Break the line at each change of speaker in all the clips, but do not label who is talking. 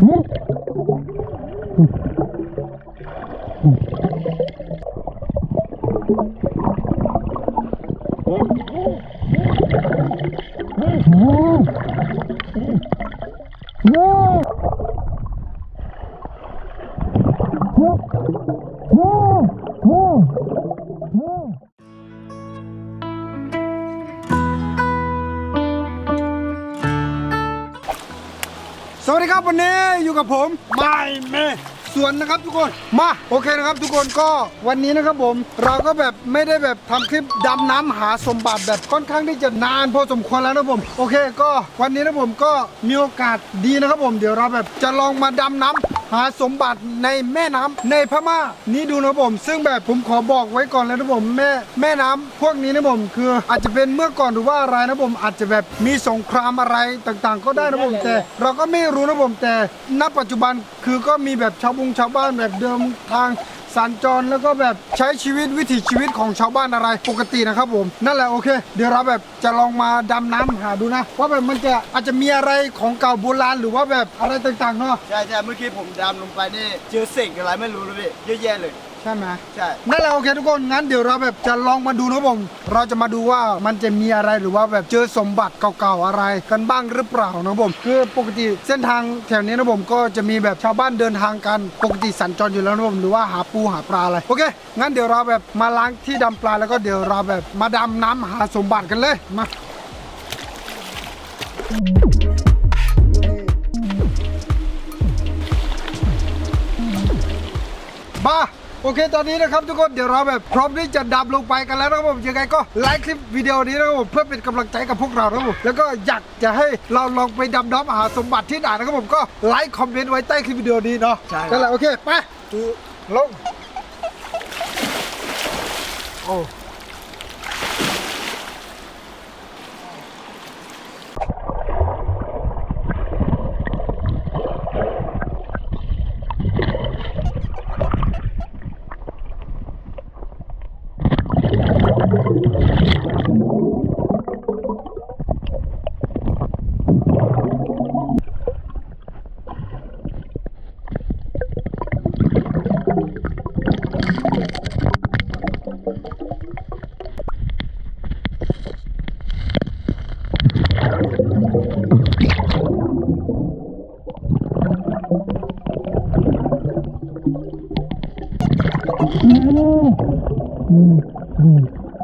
Whoop! สวัสดีครับวันนี้อยู่กับผมไม่เมส่วนนะครับทุกคนมาโอเคนะครับทุกคนก็วันนี้นะครับผมเราก็แบบไม่ได้แบบทำคลิปดำน้ำหาสมบัติแบบค่อนข้างที่จะนานพอสมควรแล้วนะครับผมโอเคก็วันนี้นะผมก็มีโอกาสดีนะครับผมเดี๋ยวเราแบบจะลองมาดำน้ำ หาสมบัติในแม่น้ำในพม่า นี้ดูนะครับผม ซึ่งแบบผมขอบอกไว้ก่อนเลยนะผมแม่แม่น้ำพวกนี้นะผมคืออาจจะเป็นเมื่อก่อนหรือว่าอะไรนะผมอาจจะแบบมีสงครามอะไรต่างๆ ก็ได้นะผมแต่ เราก็ไม่รู้นะผมแต่ณปัจจุบันคือก็มีแบบชาวบุงชาวบ้านแบบเดิมทาง สัญจรแล้วก็แบบใช้ชีวิตวิถีชีวิตของชาวบ้านอะไรปกตินะครับผม นั่นแหละโอเค เดี๋ยวเราแบบจะลองมาดำน้ำหาดูนะ ว่าแบบมันจะอาจจะมีอะไรของเก่าโบราณหรือว่าแบบอะไรต่างๆเนาะ
ใช่ใช่เมื่อกี้ผมดำลงไปนี่เจอสิ่งอะไรไม่รู้เลยพี่เยอะแยะเลย
ช่ไหม
ใช่
นั่นแหละโอเคทุกคนงั้นเดี๋ยวเราแบบจะลองมาดูนะครับผมเราจะมาดูว่ามันจะมีอะไรหรือว่าแบบเจอสมบัติเก่าๆอะไรกันบ้างหรือเปล่านะครับผมคือปกติเส้นทางแถวนี้นะผมก็จะมีแบบชาวบ้านเดินทางกันปกติสัญจรอยู่แล้วนะผมหรือว่าหาปูหาปลาอะไรโอเคงั้นเดี๋ยวเราแบบมาล้างที่ดำปลาแล้วก็เดี๋ยวเราแบบมาดำน้ำหาสมบัติกันเลยมาบ้า โอเค ตอนนี้นะครับทุกคนเดี๋ยวเราแบบพร้อมที่จะดำลงไปกันแล้วนะครับผมยังไงก็ไลค์คลิปวิดีโอนี้นะครับผมเพื่อเป็นกำลังใจกับพวกเรานะครับผมแล้วก็อยากจะให้เราลองไปดำน้ำหาสมบัติที่ไหนนะครับผมก็ไลค์คอมเมนต์ไว้ใต้คลิปวิดีโอนี้เนาะ
ใช่
นั่นแหละโอเคไปลงโอ้ Mm-hmm. Mm-hmm.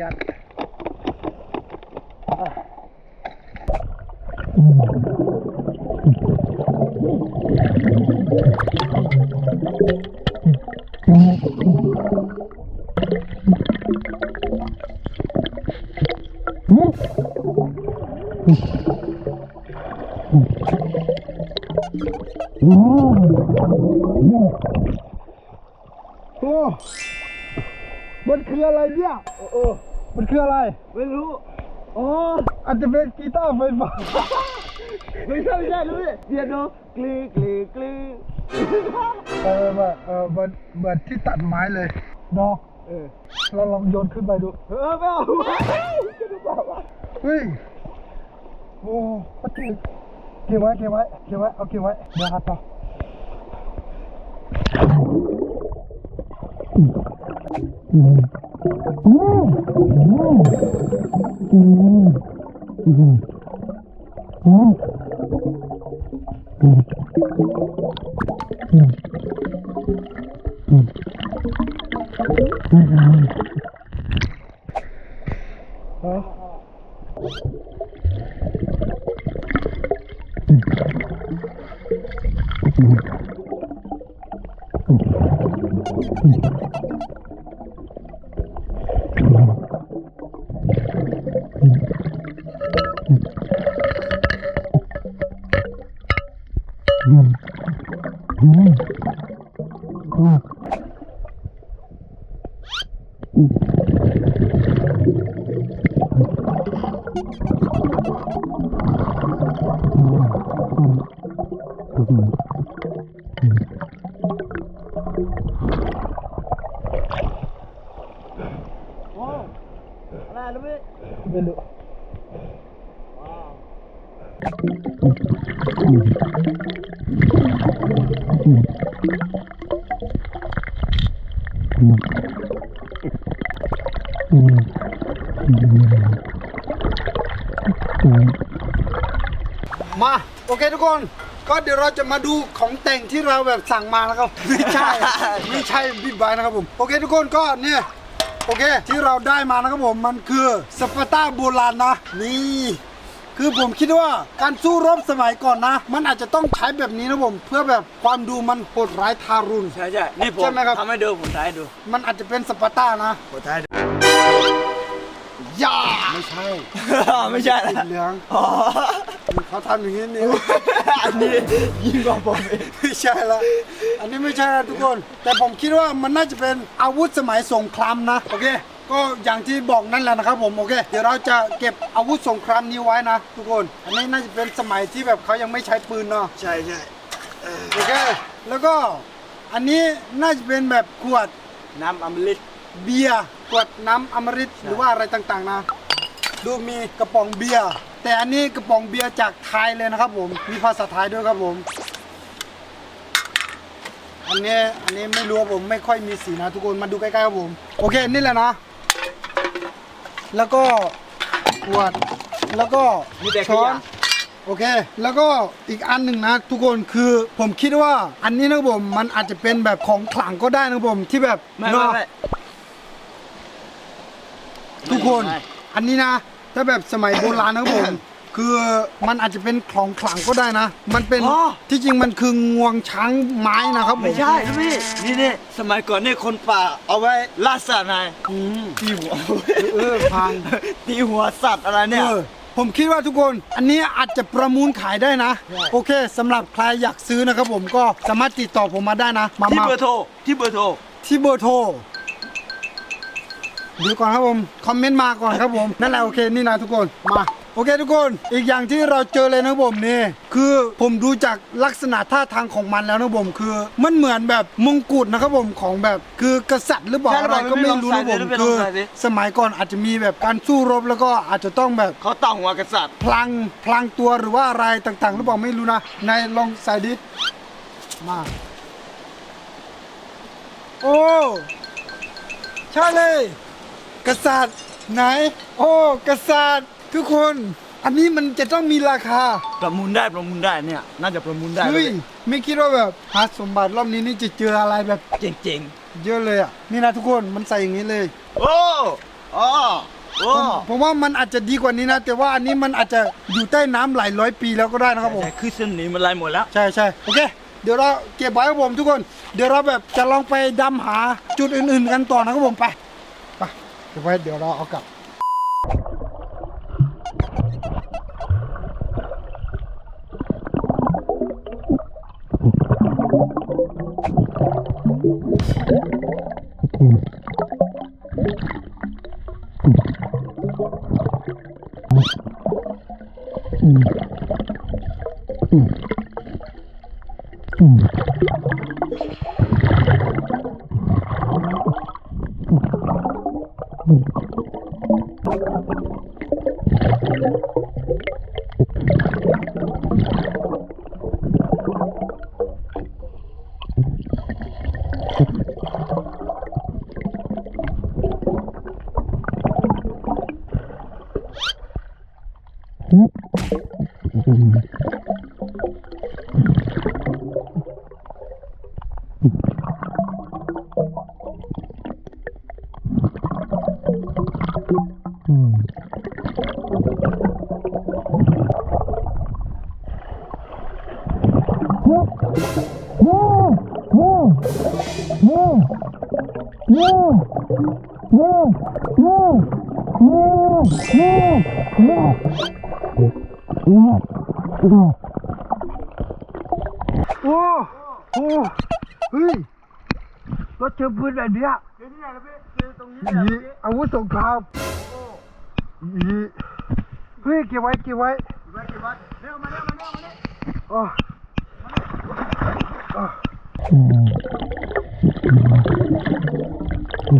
ยัด โอ้มันคืออะไรเนี่ย
โอ้
มันคืออะไร
ไม่รู้อ๋อ
อาจจะเป็นกีตาร์ไฟฟ้า
ไม่ใช่ไม่ใช่รู้พี่เปียโนกลีกลีกลี
เออแบบเออเหมือนเหมือนที่ตัดไม้เลยเนาะ
เออ
เราลองโยนขึ้นไปดู
เออไม่เอาจะดูเปล่าวะ
เฮ้ย โอ้เก่งเก็บไว้เก็บไว้เก็บไว้เอาเก็บไว้เดี๋ยวหาต่อเอ
Mm-hmm. ม
ไม่รู้มา โอเคทุกคน ก็เดี๋ยวเราจะมาดูของแต่งที่เราแบบสั่งมานะครับ ไม่ใช่ ไม่ใช่บิ๊กไบค์นะครับผม โอเคทุกคนก็เนี่ยโอเค ที่เราได้มานะครับผมมันคือสปาร์ต้าโบราณนะ นี่คือผมคิดว่าการสู้รบสมัยก่อนนะ มันอาจจะต้องใช้แบบนี้นะผม เพื่อแบบความดูมันโหดร้ายทารุณ
ใช่ใช่นี่ผม
ใช่ไหมครับ
ทำให้ดูผมถ่ายให้ดู
มันอาจจะเป็นสปาร์ต้านะ
ผมถ่ายให้ดู
ย่าไม่ใช่
ไม่ใช่
สี
ละ
เหลือง
อ๋อ
เขาทำอย่างนี้นิ้ว
อันนี้ยิ่งกว่าผมอีก
ไม่ใช่ละอันนี้ไม่ใช่นะทุกคน แต่ผมคิดว่ามันน่าจะเป็นอาวุธสมัยสงครามนะโอเคก็อย่างที่บอกนั่นแหละนะครับผมโอเค เดี๋ยวเราจะเก็บอาวุธสงครามนี้ไว้นะ ทุกคน อันนี้น่าจะเป็นสมัยที่แบบเขายังไม่ใช้ปืนเนาะ
ใช่ใช่
โอเคแล้วก็อันนี้น่าจะเป็นแบบขวด
น้ำอมฤต
เบียร์ข วดน้ำอมฤตหรือว่าอะไรต่างๆนะ ดูมีกระป๋องเบียร์แต่อันนี้กระป๋องเบียร์จากไทยเลยนะครับ ผมมีภาษาไทยด้วยครับผม อันนี้อันนี้ไม่รู้ว่าผมไม่ค่อยมีสีนะทุกคนมาดูใกล้ๆครับผม โอเคนี่แหละนะ แล้วก็ขวดแล้วก็
มีแต่ข
ช้อน
ยะ
โอเค แล้วก็อีกอันหนึ่งนะ ทุกคนคือผมคิดว่า อันนี้นะครับผมมันอาจจะเป็นแบบของขลังก็ได้นะครับผมที่แบบ
ไม่
เนาะ
ไม่ไม่
ทุกคน
ไม่
อันนี้นะ ถ้าแบบสมัยโบราณนะครับผม คือมันอาจจะเป็นของขลังก็ได้นะ มันเป็น
อ๋อ
ที่จริงมันคืองวงช้างไม้นะครับผม
ไม่ใช่นะพี่นี่นี่สมัยก่อนเนี่ยคนป่าเอาไว้ล่าสัตว์ไง
อืม
ตีหัว
เออพัง
ตีหัวสัตว์อะไรเนี่ย
เออผมคิดว่าทุกคนอันนี้อาจจะประมูลขายได้นะโอเคสำหรับใครอยากซื้อนะครับผมก็สามารถติดต่อผมมาได้นะ มา
ที่
มา
เบอร์โทรที่เบอร์โทร
ที่เบอร์โทรเดี๋ยวก่อนครับผมคอมเมนต์มาก่อนครับผมนั่นแหละโอเคนี่นะทุกคนมาโอเคทุกคนอีกอย่างที่เราเจอเลยนะครับผมนี่คือผมดูจากลักษณะท่าทางของมันแล้วนะครับผมคือมันเหมือนแบบมงกุฎนะครับผมของแบบคือกษัตริย์หรือเปล่า
ใช่หรือ
อะไร
เปล่า
ก็ไม่รู้นะผม
ไม่รู้
คือ
ลองใส่ดิ
สมัยก่อนอาจจะมีแบบการสู้รบแล้วก็อาจจะต้องแบบ
เขาตั้งหัวกษัตริย์
พลังพลังตัวหรือว่าอะไรต่างๆหรือเปล่าไม่รู้นะนายลองใส่ดิมาโอ้ใช่เลย กษัตริย์ไหน โอ้กษัตริย์ทุกคน อันนี้มันจะต้องมีราคา
ประมูลได้ประมูลได้เนี่ย น่าจะประมูลได้
เฮ้ยไม่คิดว่าแบบหาสมบัติรอบนี้นี่จะเจออะไรแบบ
เจ๋ง
เยอะเลยอะนี่นะทุกคนมันใส่อย่างนี้เลย
ๆโอ้โอ้โอ้
ผมผมว่ามันอาจจะดีกว่านี้นะ แต่ว่าอันนี้มันอาจจะอยู่ใต้น้ำหลายร้อยปีแล้วก็ได้นะครับผม
ใช่คือเส้นหนี้มันลายหมดแล้ว
ใช่ใช่โอเค เดี๋ยวเราเก็บไว้ครับผมทุกคน เดี๋ยวเราแบบจะลองไปดำหาจุดอื่น ๆ กันต่อนะครับผมไปไป เก็บไว้เดี๋ยวเราเอากลับ โอ้โหเฮ้ยรถเจอปืนแบบเนี้ยเจอที่ไหนล่ะพี่เจอตรงนี้อาวุธสงครามอีเฮ้ยเก็บไว้เก็บไว้
ไว้เก็บไว้เร็วมาเร็วมาเร็วมาเร็ว
อ๋ออ๋อ เอ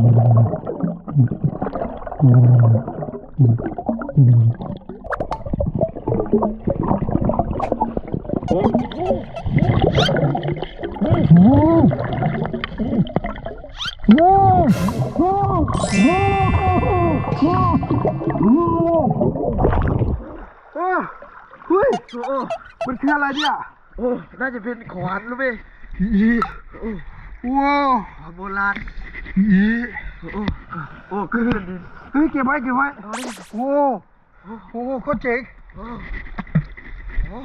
อเฮ้ยเออมันคืออะไรเนี่ย
โอ้น่าจะเป็นขวานรู้ไหม
อีว้าว
โบราณ โอ้โอ้ขึ้นดิน
เฮ้ยเก็บไว้เก็บไว้โอ้โหโคตรเจ๋ง
โอ้โอ้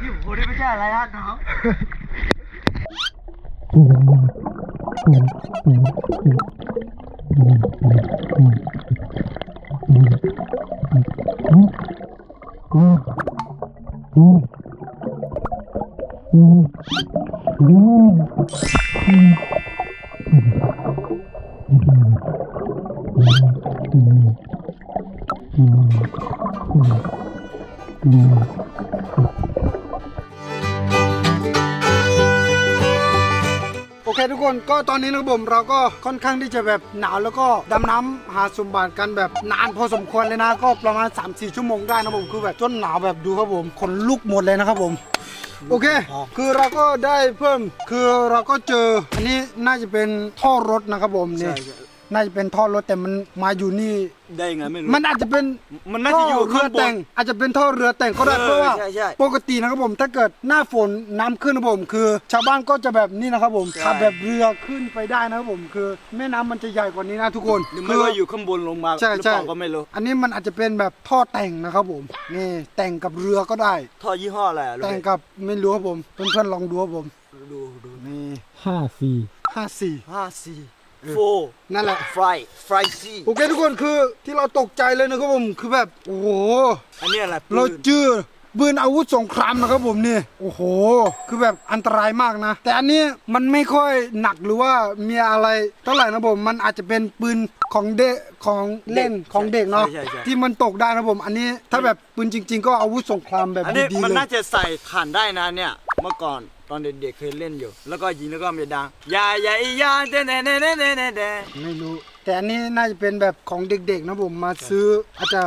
นี่โหนี่ไม่ใช่อะไรฮะน้อง
โอเคทุกคนก็ตอนนี้นะครับผมเราก็ค่อนข้างที่จะแบบหนาวแล้วก็ดำน้ำหาสมบัติกันแบบนานพอสมควรเลยนะ ก็ประมาณ 3-4 ชั่วโมงได้นะผมคือแบบจนหนาวแบบดูครับผมขนลุกหมดเลยนะครับผม โอเค คือเราก็ได้เพิ่ม คือเราก็เจอ อันนี้น่าจะเป็นท่อรถนะครับผมนี่ น่าจะเป็นท่อรถแต่มันมาอยู่นี่
ได้ไงไม่รู้
มันอาจจะเป็น
มันน่าจะอยู่
ท่เรือ
ข้างบน
แต่งอาจจะเป็นท่อเรือแต่งก็ได้
เออ
เพราะว่า
ใช่ใช่
ปกตินะครับผมถ้าเกิดหน้าฝนน้ำขึ้นนะครับผมคือ ชาวบ้านก็จะแบบนี้นะครับผม
ใช่
ขับแบบเรือขึ้นไปได้นะครับผมคือ แม่น้ำมันจะใหญ่กว่านี้นะทุกคน
หรือไม่ว่าอยู่ข้างบนลงมา
ใช่
หรือ
ใช่
เปล่าก็ไม่รู้
อันนี้มันอาจจะเป็นแบบท่อแต่งนะครับผมนี่แต่งกับเรือก็ได้
ท่อยี่ห้ออะไรอะรู้
แต่
ไห
ง
ม
กับไม่รู้ครับผมเพื่อนๆลองดูครับผม
ดูดู
นี่
ห้าสี่
ห้าสี่
ห้าสี่โฟ
นั่นแหละ
ฟรายฟรายซี
โอเคทุกคนคือที่เราตกใจเลยนะครับผมคือแบบโอ้โห
อันนี้อะไรปืน
เราเจอปืนอาวุธสงครามนะครับผมนี่โอ้โห คือแบบอันตรายมากนะ แต่อันนี้มันไม่ค่อยหนักหรือว่ามีอะไรเท่าไหร่นะผมมันอาจจะเป็นปืนของเด็กของเล่นของเด็กเนาะ
ใช่ใช่ใช่
ที่มันตกได้นะผม อันนี้ถ้าแบบปืนจริง ๆ ก็อาวุธสงครามแบบ
อันนี้
ดีๆ
มัน
เลย
น่าจะใส่ถ่านได้นะเนี่ยเมื่อก่อน ตอนเด็กๆเคยเล่นอยู่ แล้วก็ยิงแล้วก็มีดังยาใหญ่ยาเดนเดนเดนเดนเดนเดน
ไม่รู้ แต่อันนี้น่าจะเป็นแบบของเด็กๆนะผมมาซื้ออาจจะ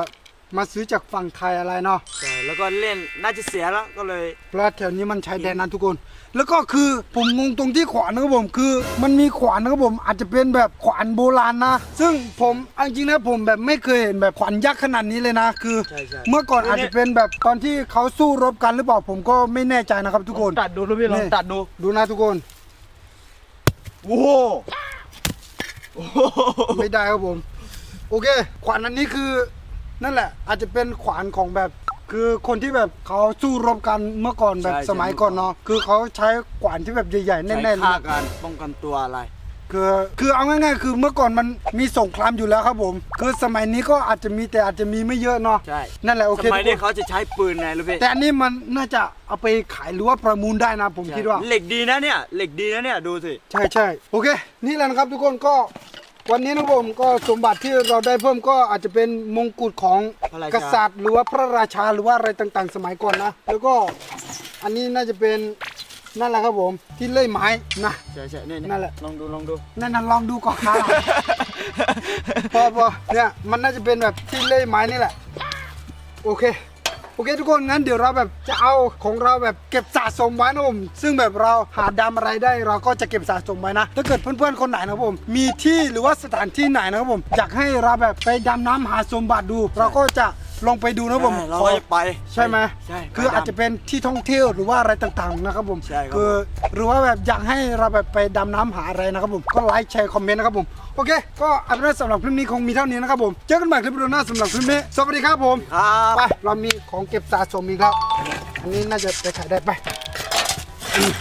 มาซื้อจากฝั่งไทยอะไรเนาะ
ใช่แล้วก็เล่นน่าจะเสียแล้วก็เลย
เพราะว่าแถวนี้มันใช้แดนนั้นทุกคน แล้วก็คือผมงงตรงที่ขวานนะครับผมคือ มันมีขวานนะครับผมอาจจะเป็นแบบขวานโบราณนะ ซึ่งผมเอาจริงๆนะผมแบบไม่เคยเห็นแบบขวานยักษ์ขนาดนี้เลยนะคือ
ใช่ใช่
เมื่อก่อนอาจจะเป็นแบบตอนที่เขาสู้รบกันหรือเปล่าผมก็ไม่แน่ใจนะครับทุกคน
ตัดดูรู้พี่ลอง
นี่
ตัดดู
ดูนะทุกคน
โอ้โหโอ้โห
ไม่ได้ครับผม โอเค ขวานอันนี้คือนั่นแหละ อาจจะเป็นขวานของแบบ คือคนที่แบบเขาสู้รบกันเมื่อก่อนแบบสมัยก่อนเนาะคือเขาใช้ขวานที่แบบใหญ่ๆแน่
ใช้
นๆเลย
ฆ่า
นะ
กันป้องกันตัวอะไร
คือคือเอาง่ายๆ คือเมื่อก่อนมันมีสงครามอยู่แล้วครับผม คือสมัยนี้ก็อาจจะมีแต่อาจจะมีไม่เยอะเนาะ
ใช่
นั่นแหละโอ
ส
เค
มัย
ทุ
นี้
กคน
เขาจะใช้ปืนไงรู้พี่
แต่อันนี้มันน่าจะเอาไปขายหรือว่าประมูลได้นะผมคิดว่า
เหล็กดีนะเนี่ย เหล็กดีนะเนี่ยดูสิ
ใช่ใช่โอเค นี่แหละนะครับทุกคนก็ วันนี้นะผมก็สมบัติที่เราได้เพิ่มก็อาจจะเป็นมงกุฎของ
พระราชาก
ษัตริย์ หรือว่าพระราชาหรือว่าอะไรต่างๆ สมัยก่อนนะ แล้วก็อันนี้น่าจะเป็นนั่นแหละครับผมที่เลื่อยไม้นะ
ใช่ใช่เนี่ย
นั่นแหละ
ลองดูลองดู
นั่นน่ะลองดูก่อนครับพอพอเนี่ยมันน่าจะเป็นแบบที่เลื่อยไม้นี่แหละ โอเคโอ เคทุกคนงั้นเดี๋ยวเราแบบจะเอาของเราแบบเก็บสะสมไว้นะผมซึ่งแบบเราหาดำอะไรได้เราก็จะเก็บสะสมไว้นะ ถ้าเกิดเพื่อนๆคนไหนนะครับผม มีที่หรือว่าสถานที่ไหนนะครับผมอยากให้เราแบบไปดำน้ำหาสมบัติดู เราก็จะ ลงไปดูนะครับผม
เรา
ขอ
ก็จะไป
ใช่ไหม
ใช่
คืออาจจะเป็นที่ท่องเที่ยวหรือว่าอะไรต่างๆนะครับผม
ใช่ครับ
คือหรือว่าแบบอยากให้เราแบบไปดำน้ำหาอะไรนะครับผมก็ไลค์แชร์คอมเมนต์นะครับผมโอเค ก็อันนั้นสำหรับคลิปนี้คงมีเท่านี้นะครับผมเจอกันใหม่คลิปวิดีโอหน้าสำหรับคลิปนี้สวัสดีครับผม
ครับ
ไปเรามีของเก็บสะสมอีกแล้วอันนี้น่าจะไปขายได้ไปอืม